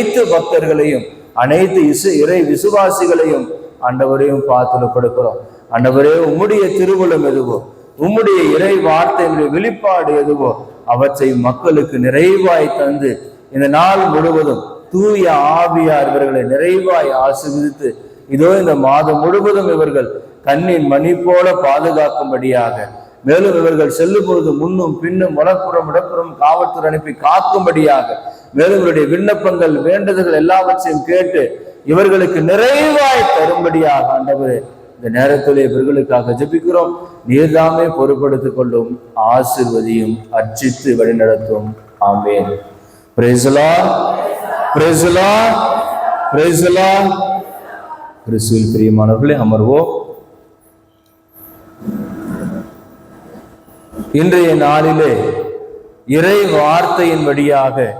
அனைத்து பக்தர்களையும் அனைத்து இசு இறை விசுவாசிகளையும் ஆண்டவரையும் பார்த்து கொடுக்கிறோம். ஆண்டவரே உம்முடைய திருவுளம் எதுவோ உம்முடைய இறை வார்த்தையினுடைய வெளிப்பாடு எதுவோ அவற்றை மக்களுக்கு நிறைவாய் தந்து இந்த நாள் முழுவதும் தூய ஆவியார் இவர்களை நிறைவாய் ஆசிர்வதித்து இதோ இந்த மாதம் முழுவதும் இவர்கள் கண்ணின் மணி போல பாதுகாக்கும்படியாக மேலும் இவர்கள் செல்லும் பொழுது முன்னும் பின்னும் வடப்புறம் இடப்புறம் காவல்துறை அனுப்பி காக்கும்படியாக மேலும் இவருடைய விண்ணப்பங்கள் வேண்டுதல்கள் எல்லாவற்றையும் கேட்டு இவர்களுக்கு நிறைவாய் தரும்படியாக ஆண்டவர் இந்த நேரத்திலே இவர்களுக்காக ஜெபிக்கிறோம். நீர்தாமே பொறுப்படுத்திக் கொள்ளும் ஆசிர்வதியும் அர்ச்சித்து வழிநடத்தும். ஆமேன். பிரேசலா பிரேசலா பிரேசலா கிறிஸ்துவில் பிரியமானவர்களே அமர்வோம். இன்றைய நாளிலே இறை வார்த்தையின் வழியாக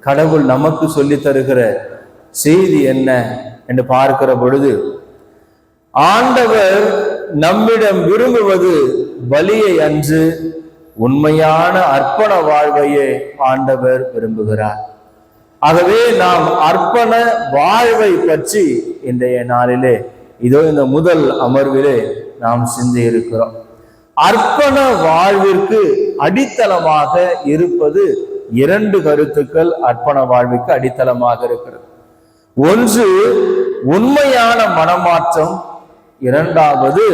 கடவுள் நமக்கு சொல்லித் தருகிற செய்தி என்ன என்று பார்க்கிற பொழுது ஆண்டவர் நம்மிடம் விரும்புவது பலியை அன்று உண்மையான அர்ப்பண வாழ்வையே ஆண்டவர் விரும்புகிறார். ஆகவே நாம் அர்ப்பண வாழ்வை பற்றி இன்றைய நாளிலே இதோ இந்த முதல் அமர்விலே நாம் சிந்தி இருக்கிறோம் அர்ப்பண வாழ்விற்கு அடித்தளமாக இருப்பது இரண்டு கருத்துக்கள் அர்ப்பண வாழ்வுக்கு அடித்தளமாக இருக்கிறது. ஒன்று உண்மையான மனமாற்றம். இரண்டாவது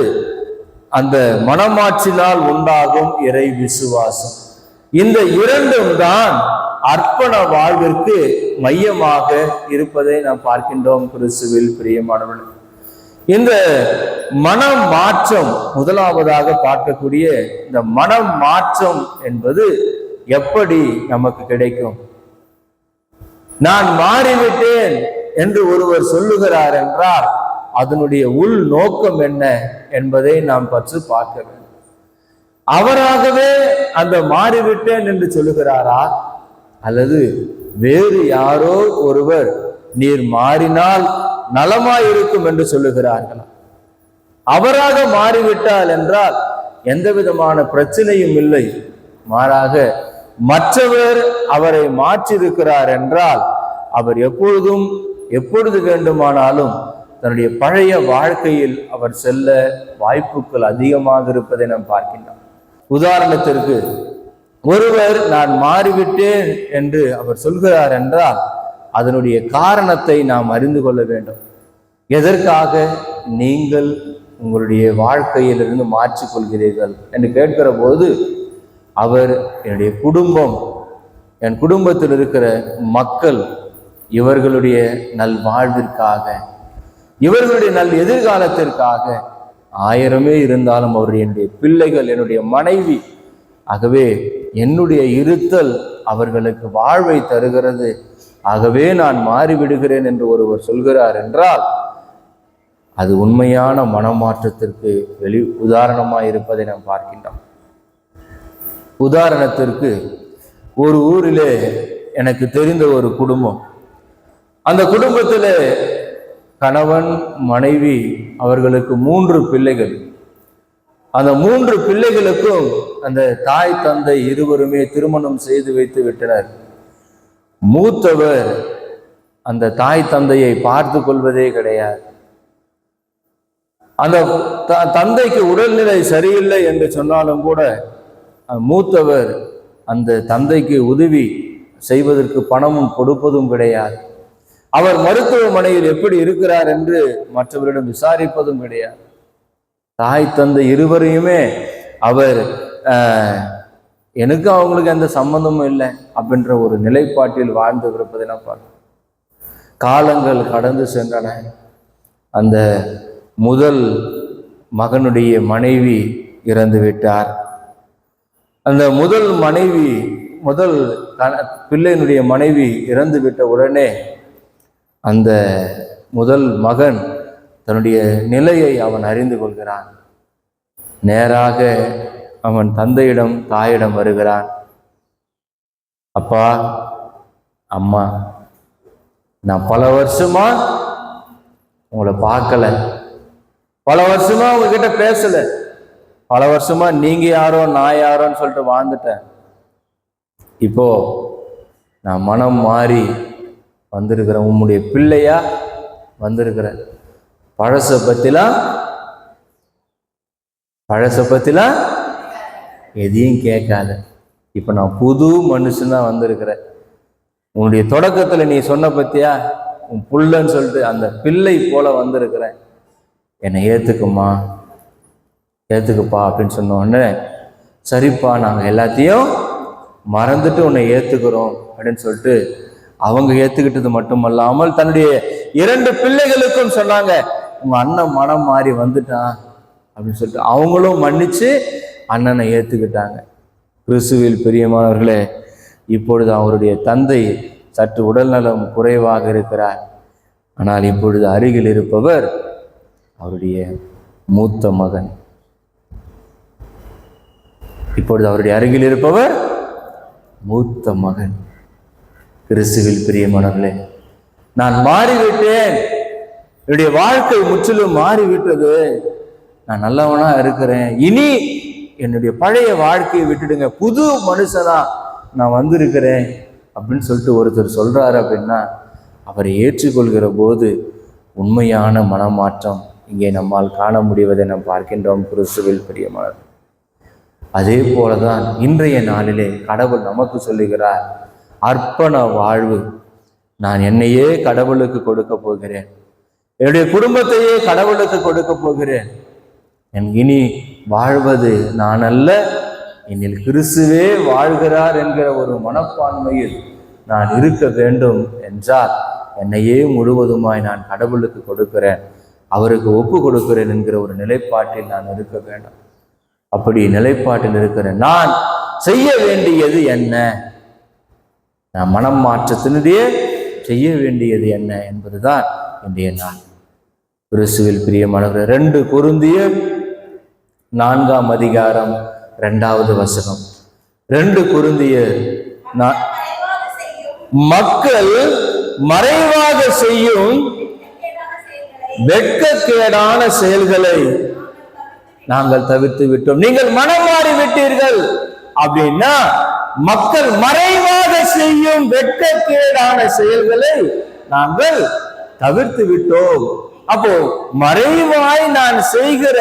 அந்த மனமாற்றினால் உண்டாகும் இறை விசுவாசம். இந்த இரண்டும் தான் அர்ப்பண வாழ்விற்கு மையமாக இருப்பதை நாம் பார்க்கின்றோம். கிறிஸ்துவில் பிரியமானவர்கள். இந்த மன மாற்றம் முதலாவதாக பார்க்கக்கூடிய இந்த மன மாற்றம் என்பது எப்படி நமக்கு கிடைக்கும்? நான் மாறிவிட்டேன் என்று ஒருவர் சொல்லுகிறார் என்றால் அதனுடைய உள் நோக்கம் என்ன என்பதை நாம் பற்றி பார்க்க வேண்டும். அவராகவே அந்த மாறிவிட்டேன் என்று சொல்லுகிறாரா? அல்லது வேறு யாரோ ஒருவர் நீர் மாறினால் நலமாயிருக்கும் என்று சொல்லுகிறார்களாம் அவராக மாறிவிட்டால் என்றால் எந்த விதமான பிரச்சனையும் இல்லை. மாறாக மற்றவர் அவரை மாற்றியிருக்கிறார் என்றால் அவர் எப்பொழுதும் எப்பொழுது வேண்டுமானாலும் தன்னுடைய பழைய வாழ்க்கையில் அவர் செல்ல வாய்ப்புகள் அதிகமாக இருப்பதை நாம் பார்க்கின்றோம். உதாரணத்திற்கு ஒருவர் நான் மாறிவிட்டேன் என்று அவர் சொல்கிறார் என்றால் அதனுடைய காரணத்தை நாம் அறிந்து கொள்ள வேண்டும். எதற்காக நீங்கள் உங்களுடைய வாழ்க்கையிலிருந்து மாற்றிக்கொள்கிறீர்கள் என்று கேட்கிற போது அவர் என்னுடைய குடும்பம் என் குடும்பத்தில் இருக்கிற மக்கள் இவர்களுடைய நல் வாழ்விற்காக இவர்களுடைய நல் எதிர்காலத்திற்காக ஆயிரமே இருந்தாலும் அவருடைய என்னுடைய பிள்ளைகள் என்னுடைய மனைவி ஆகவே என்னுடைய இருத்தல் அவர்களுக்கு வாழ்வை தருகிறது ஆகவே நான் மாறிவிடுகிறேன் என்று ஒருவர் சொல்கிறார் என்றால் அது உண்மையான மனமாற்றத்திற்கு வெளி உதாரணமாக இருப்பதை நாம் பார்க்கின்றோம். உதாரணத்திற்கு ஒரு ஊரிலே எனக்கு தெரிந்த ஒரு குடும்பம். அந்த குடும்பத்தில் கணவன் மனைவி அவர்களுக்கு மூன்று பிள்ளைகள். அந்த மூன்று பிள்ளைகளுக்கும் அந்த தாய் தந்தை இருவருமே திருமணம் செய்து வைத்து விட்டனர். மூத்தவர் அந்த தாய் தந்தையை பார்த்து கொள்வதே கிடையாது. அந்த த- தந்தைக்கு உடல்நிலை சரியில்லை என்று சொன்னாலும் கூட மூத்தவர் அந்த தந்தைக்கு உதவி செய்வதற்கு பணமும் கொடுப்பதும் கிடையாது. அவர் மருத்துவமனையில் எப்படி இருக்கிறார் என்று மற்றவரிடம் விசாரிப்பதும் கிடையாது. தாய் தந்தை இருவரையுமே அவர் ஆஹ், எனக்கு அவங்களுக்கு எந்த சம்பந்தமும் இல்லை அப்படின்ற ஒரு நிலைப்பாட்டில் வாழ்ந்து இருப்பதை நான் காலங்கள் கடந்து சென்றன. அந்த முதல் மகனுடைய மனைவி இறந்து விட்டார். அந்த முதல் மனைவி முதல் பிள்ளையினுடைய மனைவி இறந்து விட்ட உடனே அந்த முதல் மகன் தன்னுடைய நிலையை அவன் அறிந்து கொள்கிறான். நேராக அவன் தந்தையிடம் தாயிடம் வருகிறான். அப்பா அம்மா நான் பல வருஷமா உங்களை பார்க்கல. பல வருஷமா உங்ககிட்ட பேசல. பல வருஷமா நீங்க யாரோ நான் யாரோன்னு சொல்லிட்டு வாழ்ந்துட்டேன். இப்போ நான் மனம் மாறி வந்திருக்கிறேன் உம்முடைய பிள்ளையா வந்திருக்கிறேன். பழச பத்திலாம் பழச பத்திலாம் எதையும் கேட்காத. இப்போ நான் புது மனுஷனாக வந்திருக்கிறேன். உன்னுடைய தொடக்கத்தில் நீ சொன்ன பற்றியா உன் புள்ளன்னு சொல்லிட்டு அந்த பிள்ளை போல வந்திருக்கிறேன். என்னை ஏற்றுக்குமா ஏற்றுக்குப்பா அப்படின்னு சொன்னோடனே சரிப்பா நாங்கள் எல்லாத்தையும் மறந்துட்டு உன்னை ஏற்றுக்கிறோம் அப்படின்னு சொல்லிட்டு அவங்க ஏற்றுக்கிட்டது மட்டுமல்லாமல் தன்னுடைய இரண்டு பிள்ளைகளுக்கும் சொன்னாங்க உங்கள் அண்ணன் மனம் மாறி வந்துட்டான். அப்படின்னு சொல்லிட்டு அவங்களும் மன்னிச்சு அண்ணனை ஏத்துக்கிட்டாங்க. கிறிஸ்துவில் பிரியமானவர்களே இப்பொழுது அவருடைய தந்தை சற்று உடல்நலம் குறைவாக இருக்கிறார். ஆனால் இப்பொழுது அருகில் இருப்பவர் அவருடைய மூத்த மகன். இப்பொழுது அவருடைய அருகில் இருப்பவர் மூத்த மகன். கிறிஸ்துவில் பிரியமானவர்களே நான் மாறிவிட்டேன். என்னுடைய வாழ்க்கை முற்றிலும் மாறிவிட்டது. நான் நல்லவனா இருக்கிறேன். இனி என்னுடைய பழைய வாழ்க்கையை விட்டுடுங்க. புது மனுஷனா நான் வந்திருக்கிறேன் அப்படின்னு சொல்லிட்டு ஒருத்தர் சொல்கிறாரு அப்படின்னா அவரை ஏற்றுக்கொள்கிற போது உண்மையான மனமாற்றம் இங்கே நம்மால் காண முடிவதை நாம் பார்க்கின்றோம். கிறிஸ்துவில் பிரியமானவர் அதே போலதான் இன்றைய நாளிலே கடவுள் நமக்கு சொல்லுகிறார் அர்ப்பண வாழ்வு. நான் என்னையே கடவுளுக்கு கொடுக்க போகிறேன். என்னுடைய குடும்பத்தையே கடவுளுக்கு கொடுக்க போகிறேன். என் இனி வாழ்வது நான் அல்ல என்னில் கிறிஸ்துவே வாழ்கிறார் என்கிற ஒரு மனப்பான்மையில் நான் இருக்க வேண்டும் என்றால் என்னையே முழுவதுமாய் நான் கடவுளுக்கு கொடுக்கிறேன். அவருக்கு ஒப்பு கொடுக்கிறேன் என்கிற ஒரு நிலைப்பாட்டில் நான் இருக்க வேண்டும். அப்படி நிலைப்பாட்டில் இருக்கிறேன் நான் செய்ய வேண்டியது என்ன? நான் மனம் மாற்றத்தினுடைய செய்ய வேண்டியது என்ன என்பதுதான் இன்றைய நாள். கிறிஸ்துவில் பிரியமானவர் ரெண்டு பொருந்திய நான்காம் அதிகாரம் ரெண்டாவது வசனம். ரெண்டு குருந்திய நா- மக்கள் மறைவாக செய்யும் வெட்கக்கேடான செயல்களை நாங்கள் தவிர்த்து விட்டோம். நீங்கள் மனம் மாறி விட்டீர்கள் அப்படின்னா மக்கள் மறைவாக செய்யும் வெட்கக்கேடான செயல்களை நாங்கள் தவிர்த்து விட்டோம். அப்போ மறைவாய் நான் செய்கிற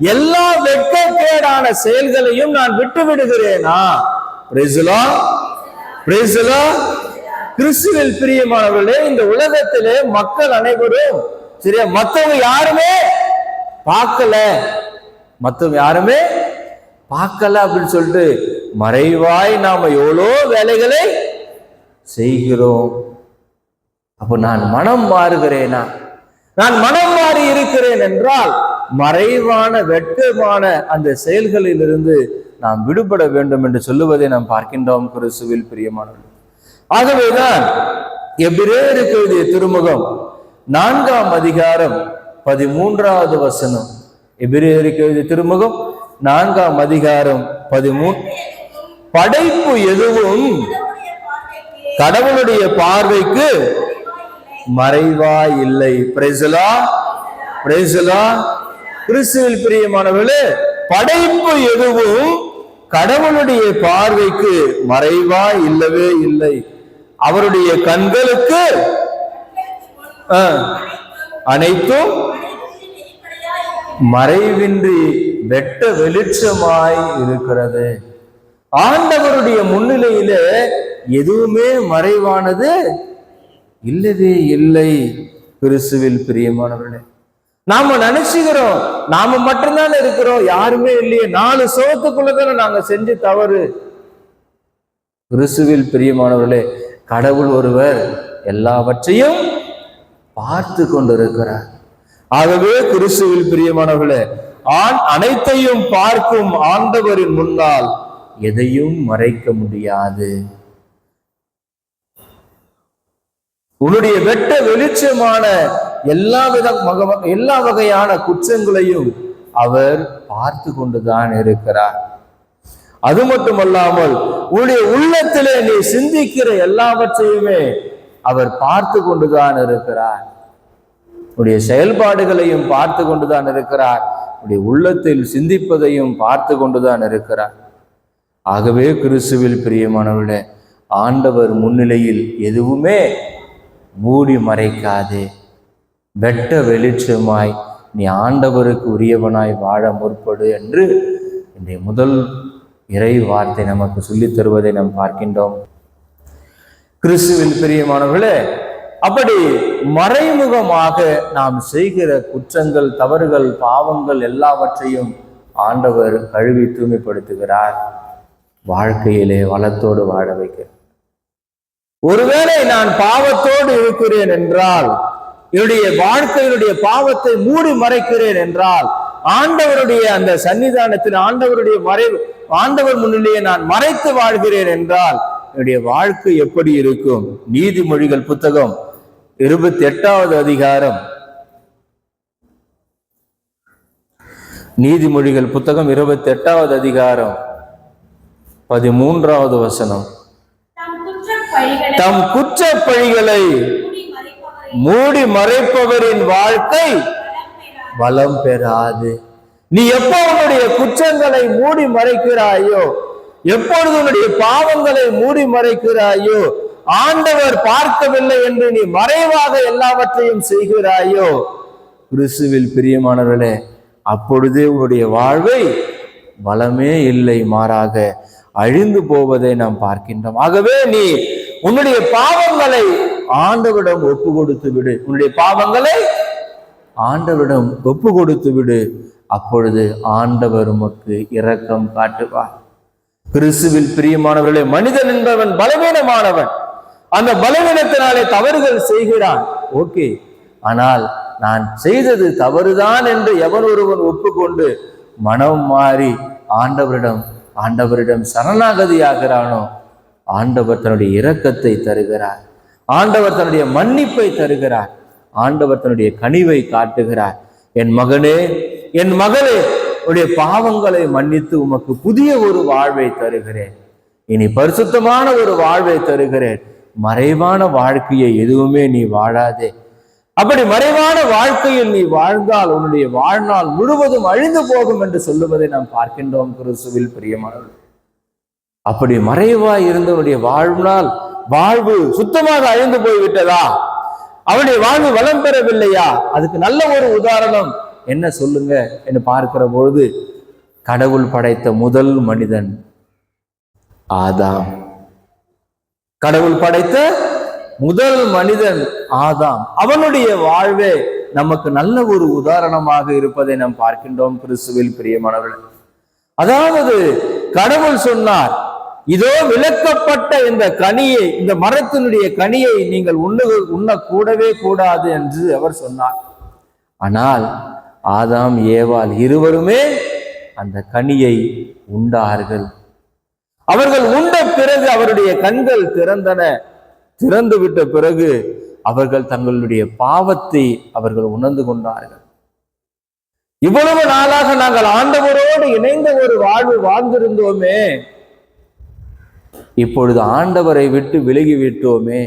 எல்லா வெட்கக்கேடான செயல்களையும் நான் விட்டு விடுகிறேனா? பிரைசுலா பிரைசுலா கிறிஸ்துவில் பிரியமானவர்களே இந்த உலகத்திலே மக்கள் அனைவரும் சரியா? மத்தவங்க யாருமே பார்க்கல. மத்தவங்க யாருமே பார்க்கல அப்படின்னு சொல்லிட்டு மறைவாய் நாம எவ்வளோ வேலைகளை செய்கிறோம். அப்போ நான் மனம் மாறுகிறேனா? நான் மனம் மாறி இருக்கிறேன் என்றால் மறைவான வெட்கமான அந்த செயல்களிலிருந்து நாம் விடுபட வேண்டும் என்று சொல்லுவதை நாம் பார்க்கின்றோம் கிறிஸ்துவில் பிரியமானவர்கள். ஆகவேதான் எபிரேயருக்கு எழுதிய திருமுகம் நான்காம் அதிகாரம் பதிமூன்றாவது வசனம். எபிரேயருக்கு எழுதிய திருமுகம் நான்காம் அதிகாரம் பதிமூன் படைப்பு எதுவும் கடவுளுடைய பார்வைக்கு மறைவா இல்லை பிரேசலா பிரேசலா கிறிஸ்துவில் பிரியமானவர்களே படைப்பு எதுவும் கடவுளுடைய பார்வைக்கு மறைவா இல்லவே இல்லை. அவருடைய கண்களுக்கு அனைத்தும் மறைவின்றி வெட்ட வெளிச்சமாய் இருக்கிறது. ஆண்டவருடைய முன்னிலையில எதுவுமே மறைவானது இல்லவே இல்லை கிறிஸ்துவில் பிரியமானவர்களே. நாம நினைச்சுக்கிறோம். நாம மட்டும்தானே இருக்கிறோம். யாருமே இல்லையே. நாலு சோத்துக்குள்ளதானே நாங்க செஞ்சு தவறு. கிறிஸ்துவில் பிரியமானவர்களே கடவுள் ஒருவர் எல்லாவற்றையும் பார்த்து கொண்டிருக்கிறார். ஆகவே கிறிஸ்துவில் பிரியமானவர்களே ஆண் அனைத்தையும் பார்க்கும் ஆண்டவரின் முன்னால் எதையும் மறைக்க முடியாது. உன்னுடைய வெட்ட வெளிச்சமான எல்லா வித எல்லா வகையான குற்றங்களையும் அவர் பார்த்து கொண்டுதான் இருக்கிறார். அது மட்டுமல்லாமல் உன்னுடைய உள்ளத்திலே நீ சிந்திக்கிற எல்லாவற்றையுமே அவர் பார்த்து கொண்டுதான் இருக்கிறார். உன்னுடைய செயல்பாடுகளையும் பார்த்து கொண்டுதான் இருக்கிறார். உன்னுடைய உள்ளத்தில் சிந்திப்பதையும் பார்த்து கொண்டுதான் இருக்கிறார். ஆகவே கிறிஸ்துவில் பிரியமானவர்களே ஆண்டவர் முன்னிலையில் எதுவுமே மூடி மறைக்காதே. வெட்ட வெளிச்சமாய் நீ ஆண்டவருக்கு உரியவனாய் வாழ முற்படு என்று இன்றைய முதல் இறை வார்த்தை நமக்கு சொல்லித் தருவதை நாம் பார்க்கின்றோம். கிறிஸ்துவில் பிரியமானவர்களே அப்படி மறைமுகமாக நாம் செய்கிற குற்றங்கள் தவறுகள் பாவங்கள் எல்லாவற்றையும் ஆண்டவர் கழுவி தூய்மைப்படுத்துகிறார். வாழ்க்கையிலே வளத்தோடு வாழ வைக்க. ஒருவேளை நான் பாவத்தோடு இருக்கிறேன் என்றால் என்னுடைய வாழ்க்கையினுடைய பாவத்தை மூடி மறைக்கிறேன் என்றால் ஆண்டவருடைய அந்த சன்னிதானத்தில் ஆண்டவருடைய மறை ஆண்டவர் முன்னிலேயே நான் மறைத்து வாழ்கிறேன் என்றால் என்னுடைய வாழ்க்கை எப்படி இருக்கும்? நீதிமொழிகள் புத்தகம் இருபத்தி எட்டாவது அதிகாரம். நீதிமொழிகள் புத்தகம் இருபத்தி எட்டாவது அதிகாரம். பதிமூன்றாவது வசனம். தம் குற்ற பழிகளை மூடி மறைப்பவரின் வாழ்க்கை வளம் பெறாது. நீ எப்போ உன்னுடைய குற்றங்களை மூடி மறைக்கிறாயோ எப்பொழுது உன்னுடைய பாவங்களை மூடி மறைக்கிறாயோ ஆண்டவர் பார்க்கவில்லை என்று நீ மறைவாக எல்லாவற்றையும் செய்கிறாயோ கிறிஸ்துவில் பிரியமானவர்களே அப்பொழுதே உன்னுடைய வாழ்வை வளமே இல்லை மாறாக அழிந்து போவதை நாம் பார்க்கின்றோம். ஆகவே நீ உன்னுடைய பாவங்களை ஆண்டவரிடம் ஒப்பு கொடுத்து விடு. உன்னுடைய பாவங்களை ஆண்டவரிடம் ஒப்பு கொடுத்து விடு. அப்பொழுது ஆண்டவர் உமக்கு இரக்கம் காட்டுவார். கிறிஸ்துவில் பிரியமானவர்களே மனிதன் என்பவன் பலவீனமானவன். அந்த பலவீனத்தினாலே தவறுகள் செய்கிறான். ஓகே. ஆனால் நான் செய்தது தவறுதான் என்று எவன் ஒருவன் ஒப்புக்கொண்டு மனம் மாறி ஆண்டவரிடம் ஆண்டவரிடம் சரணாகதியாகிறானோ ஆண்டவர் தன்னுடைய இரக்கத்தை தருகிறார். ஆண்டவர் தன்னுடைய மன்னிப்பை தருகிறார். ஆண்டவர் தன்னுடைய கனிவை காட்டுகிறார். என் மகனே என் மகளே உடைய பாவங்களை மன்னித்து உமக்கு புதிய ஒரு வாழ்வை தருகிறேன். இனி பரிசுத்தமான ஒரு வாழ்வை தருகிறேன். மறைவான வாழ்க்கையை எதுவுமே நீ வாழாதே. அப்படி மறைவான வாழ்க்கையில் நீ வாழ்ந்தால் உன்னுடைய வாழ்நாள் முழுவதும் அழிந்து போகும் என்று சொல்லுவதை நாம் பார்க்கின்றோம் கிறிஸ்துவில் பிரியமானவர்கள். அப்படி மறைவாய் இருந்தவனுடைய வாழ்நாள் வாழ்வு சுத்தமாக அழிந்து போய்விட்டதா? அவனுடைய வாழ்வு வளம் பெறவில்லையா? அதுக்கு நல்ல ஒரு உதாரணம். என்ன சொல்லுங்க? என்று பார்க்கிற பொழுது கடவுள் படைத்த முதல் மனிதன் ஆதாம். கடவுள் படைத்த முதல் மனிதன் ஆதாம். அவனுடைய வாழ்வே நமக்கு நல்ல ஒரு உதாரணமாக இருப்பதை நாம் பார்க்கின்றோம் கிறிஸ்துவில் பிரியமானவர்கள். அதாவது கடவுள் சொன்னார் இதோ விளக்கப்பட்ட இந்த கனியை இந்த மரத்தினுடைய கனியை நீங்கள் உண்ண உண்ண கூடவே கூடாது என்று அவர் சொன்னார். ஆனால் ஆதாம் ஏவாள் இருவருமே அந்த கனியை உண்டார்கள். அவர்கள் உண்ட பிறகு அவருடைய கண்கள் திறந்தன. திறந்து விட்ட பிறகு அவர்கள் தங்களுடைய பாவத்தை அவர்கள் உணர்ந்து கொண்டார்கள். இவ்வளவு நாளாக நாங்கள் ஆண்டவரோடு இணைந்த ஒரு வாழ்வு வாழ்ந்திருந்தோமே. இப்பொழுது ஆண்டவரை விட்டு விலகி விட்டோமே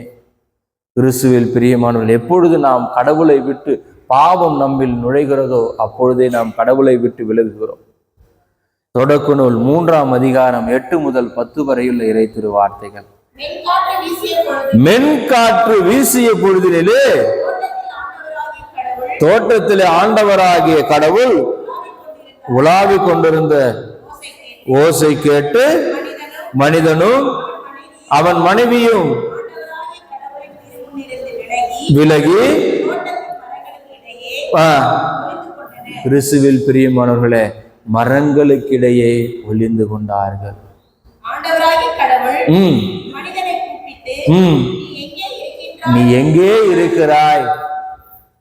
கிறிஸ்துவில் பிரியமானவர்கள் எப்பொழுது நாம் கடவுளை விட்டு பாவம் நம்மில் நுழைகிறதோ அப்பொழுதே நாம் கடவுளை விட்டு விலகுகிறோம். தொடக்க நூல் மூன்றாம் அதிகாரம் எட்டு முதல் பத்து வரையுள்ள இறை திரு வார்த்தைகள் மென்காற்று வீசிய பொழுது மென்காற்று வீசிய பொழுதினிலே தோட்டத்தில் ஆண்டவராகிய கடவுள் உலாவிக் கொண்டிருந்த ஓசை கேட்டு மனிதனும் அவன் மனைவியும் விலகி கிறிஸ்துவில் பிரியமானவர்களே மரங்களுக்கிடையே ஒளிந்து கொண்டார்கள். நீ எங்கே இருக்கிறாய்?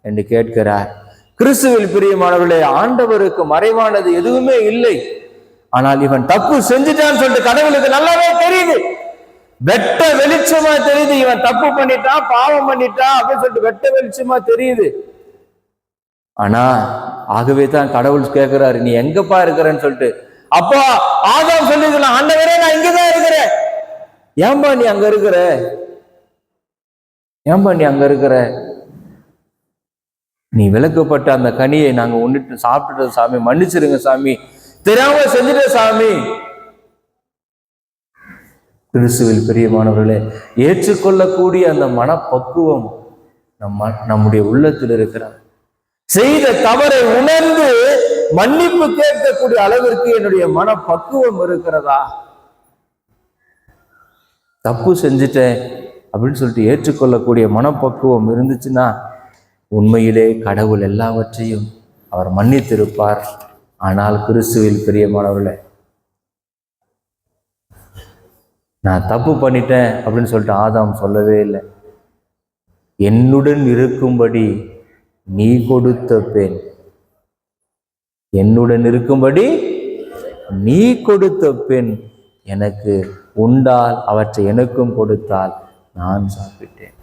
என்று கேட்கிறார். கிறிஸ்துவில் பிரியமானவர்களே ஆண்டவருக்கு மறைவானது எதுவுமே இல்லை. ஆனால் இவன் தப்பு செஞ்சுட்டான்னு சொல்லிட்டு கடவுளுக்கு நல்லாவே தெரியுது. வெட்ட வெளிச்சமா தெரியுது. இவன் தப்பு பண்ணிட்டான் பாவம் பண்ணிட்டான் அப்படின்னு சொல்லிட்டு வெட்ட வெளிச்சமா தெரியுது. ஆனா ஆகவே தான் கடவுள் கேட்கிறாரு நீ எங்கப்பா இருக்கிறன்னு சொல்லிட்டு. அப்பா ஆதாம் சொல்லிக்கலாம் ஆண்டவரே நான் இங்கதான் இருக்கிறேன். ஏன்பா நீ அங்க இருக்கிற? ஏன்பா நீ அங்க இருக்கிற? நீ விளக்கப்பட்ட அந்த கனியை நாங்க உன்னிட்டு சாப்பிட்டுட்டோம் சாமி. மன்னிச்சிருங்க சாமி. தெரியாம செஞ்சுட்ட சாமி. கிறிஸ்துவில் பிரியமானவர்களே ஏற்றுக்கொள்ளக்கூடிய அந்த மனப்பக்குவம் நம்ம நம்முடைய உள்ளத்தில் இருக்கிறார் செய்த தவறை உணர்ந்து மன்னிப்பு கேட்கக்கூடிய அளவிற்கு என்னுடைய மனப்பக்குவம் இருக்கிறதா? தப்பு செஞ்சுட்டேன் அப்படின்னு சொல்லிட்டு ஏற்றுக்கொள்ளக்கூடிய மனப்பக்குவம் இருந்துச்சுன்னா உண்மையிலே கடவுள் எல்லாவற்றையும் அவர் மன்னித்திருப்பார். ஆனால் கிறிஸ்துவில் பிரியமானவர்களே நான் தப்பு பண்ணிட்டேன் அப்படின்னு சொல்லிட்டு ஆதாம் சொல்லவே இல்லை. என்னுடன் இருக்கும்படி நீ கொடுத்த பெண் என்னுடன் இருக்கும்படி நீ கொடுத்த பெண் எனக்கு உண்டால் அவற்றை எனக்கும் கொடுத்தால் நான் சாப்பிட்டேன்.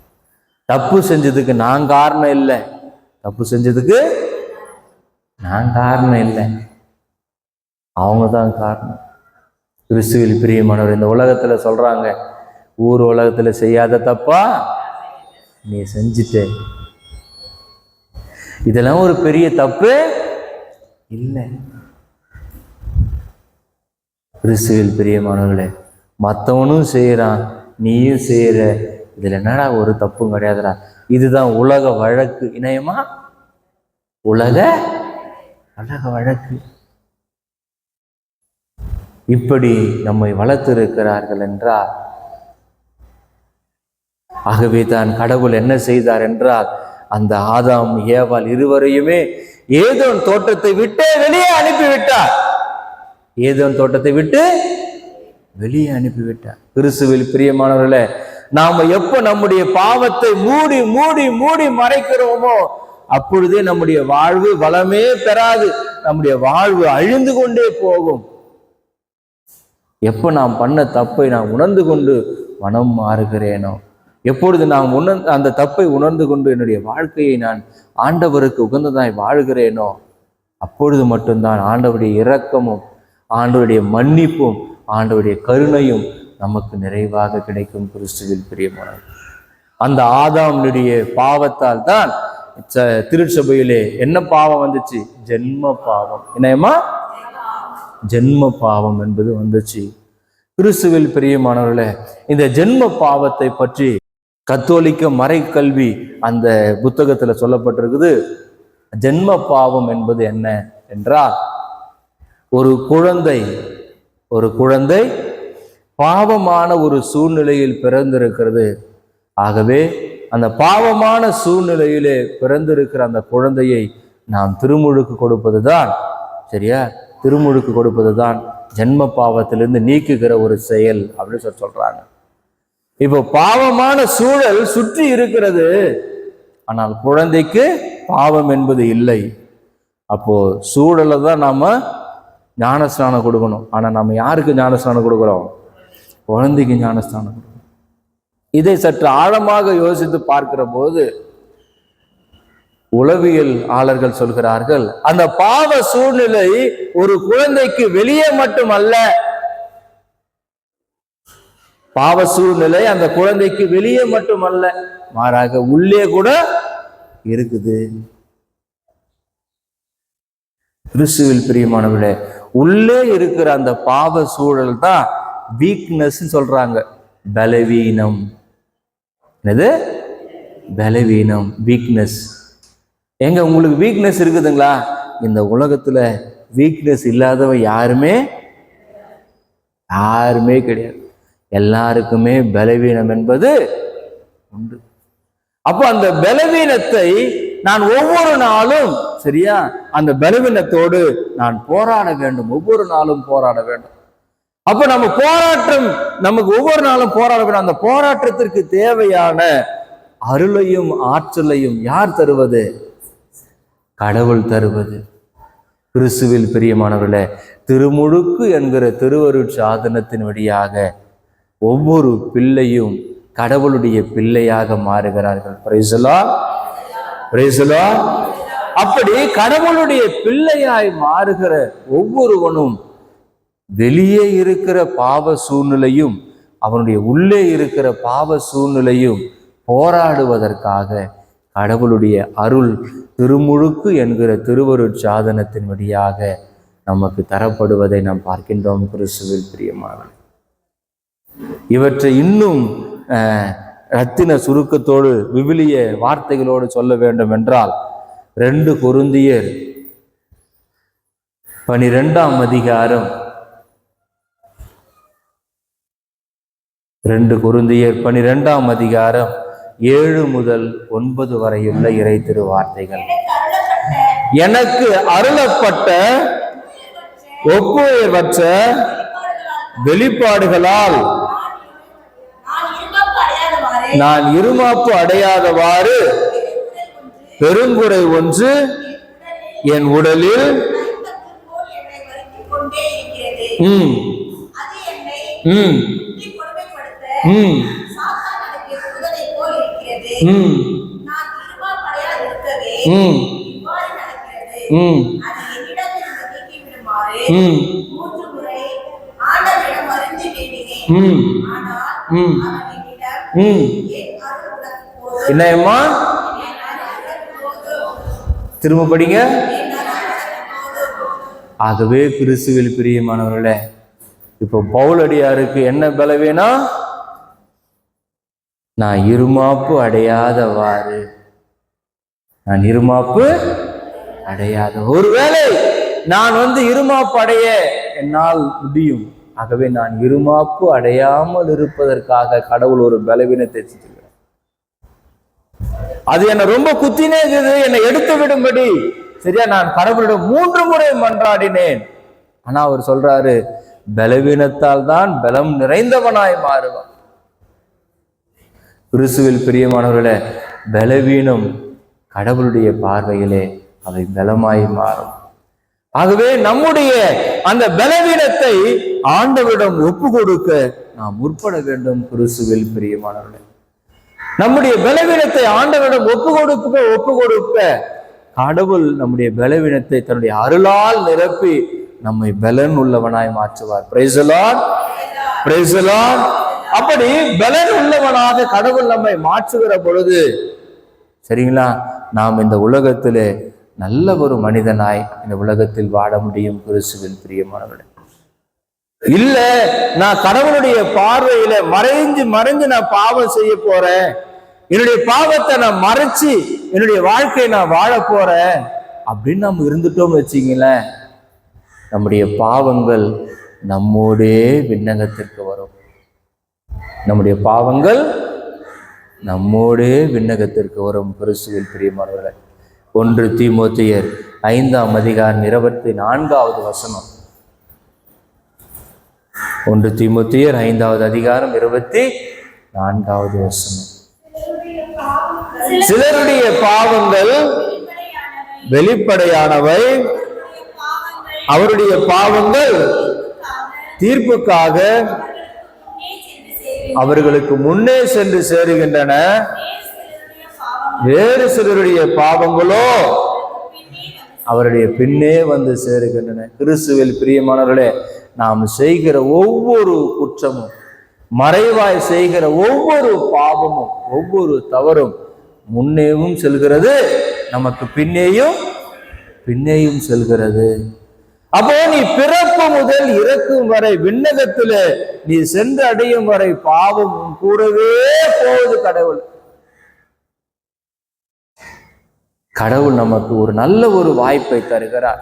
தப்பு செஞ்சதுக்கு நான் காரணம் இல்லை. தப்பு செஞ்சதுக்கு நான் காரணம் இல்லை. அவங்க தான் காரணம். கிறிஸ்துவில் பிரியமானவர் இந்த உலகத்துல சொல்றாங்க ஊர் உலகத்துல செய்யாத தப்பா நீ செஞ்சிட்ட. இதெல்லாம் ஒரு பெரிய தப்பு இல்லை. கிறிஸ்துவில் பிரியமானவர்களே மற்றவனும் செய்கிறான் நீயும் செய்கிற இதில் என்னடா ஒரு தப்பும் கிடையாதுடா. இதுதான் உலக வழக்கு. இணையமா? உலக அழக வழக்கு. இப்படி நம்மை வளர்த்திருக்கிறார்கள் என்றால் ஆகவே தான் கடவுள் என்ன செய்தார் என்றால் அந்த ஆதாம் ஏவால் இருவரையுமே ஏதோன் தோட்டத்தை விட்டு வெளியே அனுப்பிவிட்டார். ஏதோன் தோட்டத்தை விட்டு வெளியே அனுப்பிவிட்டார். கிறிஸ்துவில் பிரியமானவர்களே நாம எப்ப நம்முடைய பாவத்தை மூடி மூடி மூடி மறைக்கிறோமோ அப்பொழுதே நம்முடைய வாழ்வு வளமே பெறாது. நம்முடைய வாழ்வு அழிந்து கொண்டே போகும். எப்போ நாம் பண்ண தப்பை நான் உணர்ந்து கொண்டு மனம் மாறுகிறேனோ? எப்பொழுது நான் உணர் அந்த தப்பை உணர்ந்து கொண்டு என்னுடைய வாழ்க்கையை நான் ஆண்டவருக்கு உகந்ததாய் வாழ்கிறேனோ? அப்பொழுது மட்டும்தான் ஆண்டவருடைய இரக்கமும் ஆண்டவருடைய மன்னிப்பும் ஆண்டவருடைய கருணையும் நமக்கு நிறைவாக கிடைக்கும். கிறிஸ்துவில் பிரியமான அந்த ஆதாமனுடைய பாவத்தால் தான் திருச்சபையிலே என்ன பாவம் வந்துச்சு? ஜென்ம பாவம். என்னம்மா ஜென்ம பாவம் என்பது வந்துச்சு. கிறிஸ்துவில் பிரியமானவர்களே இந்த ஜென்ம பாவத்தை பற்றி கத்தோலிக்க மறைக்கல்வி அந்த புத்தகத்துல சொல்லப்பட்டிருக்குது. ஜென்ம பாவம் என்பது என்ன என்றால் ஒரு குழந்தை ஒரு குழந்தை பாவமான ஒரு சூழ்நிலையில் பிறந்திருக்கிறது. ஆகவே அந்த பாவமான சூழ்நிலையிலே பிறந்திருக்கிற அந்த குழந்தையை நாம் திருமுழுக்கு கொடுப்பது தான் சரியா? திருமுழுக்கு கொடுப்பது தான் ஜென்ம பாவத்திலிருந்து நீக்குகிற ஒரு செயல் அப்படின்னு சொல்லி சொல்றாங்க. இப்போ பாவமான சூழல் சுற்றி இருக்கிறது. ஆனால் குழந்தைக்கு பாவம் என்பது இல்லை. அப்போ சூழலை தான் நாம ஞானஸ்நானம் கொடுக்கணும். ஆனால் நம்ம யாருக்கு ஞானஸ்நானம் கொடுக்குறோம்? குழந்தைக்கு ஞானஸ்நானம் கொடுக்கணும். இதை சற்று ஆழமாக யோசித்து பார்க்கிற போது உளவியல் ஆளர்கள் சொல்கிறார்கள் அந்த பாவ சூழ்நிலை ஒரு குழந்தைக்கு வெளியே மட்டுமல்ல. பாவ சூழ்நிலை அந்த குழந்தைக்கு வெளியே மட்டுமல்ல மாறாக உள்ளே கூட இருக்குது. கிறிஸ்துவில் பிரியமானவர்களே உள்ளே இருக்கிற அந்த பாவ சூழல் தான் வீக்னஸ் சொல்றாங்க பலவீனம். என்னது? பலவீனம் வீக்னஸ் எங்க உங்களுக்கு வீக்னஸ் இருக்குதுங்களா? இந்த உலகத்துல வீக்னஸ் இல்லாதவன் யாருமே? யாருமே கிடையாது. எல்லாருக்குமே பலவீனம் என்பது உண்டு. அப்போ அந்த பலவீனத்தை நான் ஒவ்வொரு நாளும் சரியா? அந்த பலவீனத்தோடு நான் போராட வேண்டும். ஒவ்வொரு நாளும் போராட வேண்டும். அப்ப நம்ம போராட்டம் நமக்கு ஒவ்வொரு நாளும் போராட அந்த போராட்டத்திற்கு தேவையான அருளையும் ஆற்றலையும் யார் தருவது? கடவுள் தருவது. கிறிஸ்துவில் பிரியமானவர்களே திருமுழுக்கு என்கிற திருவருட் சாதனத்தின் வழியாக ஒவ்வொரு பிள்ளையும் கடவுளுடைய பிள்ளையாக மாறுகிறார்கள். பிரைசலா பிரைசலா அப்படி கடவுளுடைய பிள்ளையாய் மாறுகிற ஒவ்வொருவனும் வெளியே இருக்கிற பாவ சூழ்நிலையும் அவனுடைய உள்ளே இருக்கிற பாவ சூழ்நிலையும் போராடுவதற்காக கடவுளுடைய அருள் திருமுழுக்கு என்கிற திருவருட் சாதனத்தின் வழியாக நமக்கு தரப்படுவதை நாம் பார்க்கின்றோம். கிறிஸ்துவில் பிரியமானவர்களே இவற்றை இன்னும் அஹ், ரத்தின சுருக்கத்தோடு விவிலிய வார்த்தைகளோடு சொல்ல வேண்டும் என்றால் ரெண்டு பொருந்தியர் பனிரெண்டாம் அதிகாரம் ரெண்டு குருந்தியர் பனிரெண்டாம் அதிகாரம் ஏழு முதல் ஒன்பது வரையுள்ள இறை திருவார்த்தைகள் எனக்கு அருளப்பட்ட ஒப்புயர்வற்ற வெளிப்பாடுகளால் நான் இருமாப்பு அடையாதவாறு பெருங்குறை ஒன்று என் உடலில். ம் ம் ம். ம். ம். ம். ம். ம். ம். ம். என்னம்மா திரும்ப படிங்க. ஆகவே கிறிஸ்துவில் பிரியமானவர்களே இப்போ பவுலடியாருக்கு என்ன பலவீனம்? நான் இருமாப்பு அடையாதவாறு. நான் இருமாப்பு அடையாத. ஒருவேளை நான் வந்து இருமாப்பு அடைய என்னால் முடியும். ஆகவே நான் இருமாப்பு அடையாமல் இருப்பதற்காக கடவுள் ஒரு பலவீனத்தை செஞ்சுக்கிறார் அது என்னை ரொம்ப குத்தினே இருக்குது என்னை எடுத்து விடும்படி. சரியா நான் கடவுளிடம் மூன்று முறை மன்றாடினேன். ஆனா அவர் சொல்றாரு பலவீனத்தால் தான் பலம் நிறைந்தவனாய் மாறுவான். கிறிஸ்துவில் பிரியமானவர்களே பலவீனம் கடவுளுடைய பார்வையிலே அவை பலமாய் மாறும். ஆகவே நம்முடைய அந்த பலவீனத்தை ஆண்டவரிடம் ஒப்பு கொடுக்க நாம் முற்பட வேண்டும் கிறிஸ்துவில் பிரியமானவர்களே. நம்முடைய பலவீனத்தை ஆண்டவரிடம் ஒப்பு கொடுக்க ஒப்பு கொடுக்க கடவுள் நம்முடைய பலவீனத்தை தன்னுடைய அருளால் நிரப்பி நம்மை பலன் உள்ளவனாய் மாற்றுவார். பிரைசலான் பிரைசலான் அப்படி பலன் உள்ளவனாக கடவுள் நம்மை மாற்றுகிற பொழுது சரிங்களா? நாம் இந்த உலகத்திலே நல்ல ஒரு மனிதனாய் இந்த உலகத்தில் வாழ முடியும் கிறிஸ்துவில் பிரியமானவர்களே. இல்ல நான் கடவுளுடைய பார்வையில மறைஞ்சு மறைஞ்சு நான் பாவம் செய்ய போறேன். என்னுடைய பாவத்தை நான் மறைச்சு என்னுடைய வாழ்க்கையை நான் வாழ போறேன். அப்படின்னு நம்ம இருந்துட்டோம்னு வச்சிங்களேன் நம்முடைய பாவங்கள் நம்மோடே விண்ணகத்திற்கு வரும். நம்முடைய பாவங்கள் நம்மோடே விண்ணகத்திற்கு வரும். கிறிஸ்துவில் பிரியமானவர்களே ஒன்று தீமோத்தியர் ஐந்தாம் அதிகாரம் இருபத்தி நான்காவது வசனம். ஒன்று தீமோத்தியர் ஐந்தாவது அதிகாரம் இருபத்தி நான்காவது வசனம். சிலருடைய பாவங்கள் வெளிப்படையானவை. அவருடைய பாவங்கள் தீர்ப்புக்காக அவர்களுக்கு முன்னே சென்று சேருகின்றன. வேறு சிலருடைய பாவங்களோ அவருடைய பின்னே வந்து சேருகின்றன. கிறிஸ்துவில் பிரியமானவர்களே நாம் செய்கிற ஒவ்வொரு குற்றமும் மறைவாய் செய்கிற ஒவ்வொரு பாவமும் ஒவ்வொரு தவறும் முன்னேவும் செல்கிறது நமக்கு பின்னேயும் பின்னேயும் செல்கிறது. அப்போ நீ பிறப்பு முதல் இறக்கும் வரை விண்ணகத்துல நீ சென்று அடையும் வரை பாவம் கூறவே கூடவே போகுது கடவுள். கடவுள் நமக்கு ஒரு நல்ல ஒரு வாய்ப்பை தருகிறார்.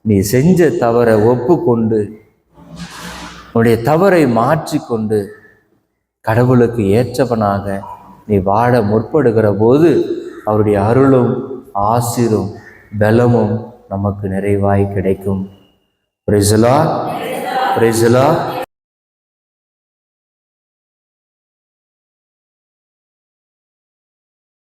நீ செஞ்ச தவறை ஒப்புக்கொண்டு உன்னுடைய தவறை மாற்றிக்கொண்டு கடவுளுக்கு ஏற்றவனாக நீ வாழ முற்படுகிற போது அவருடைய அருளும் ஆசிரும் பலமும் நமக்கு நிறைவாய் கிடைக்கும். பிரிசலா பிரிசலா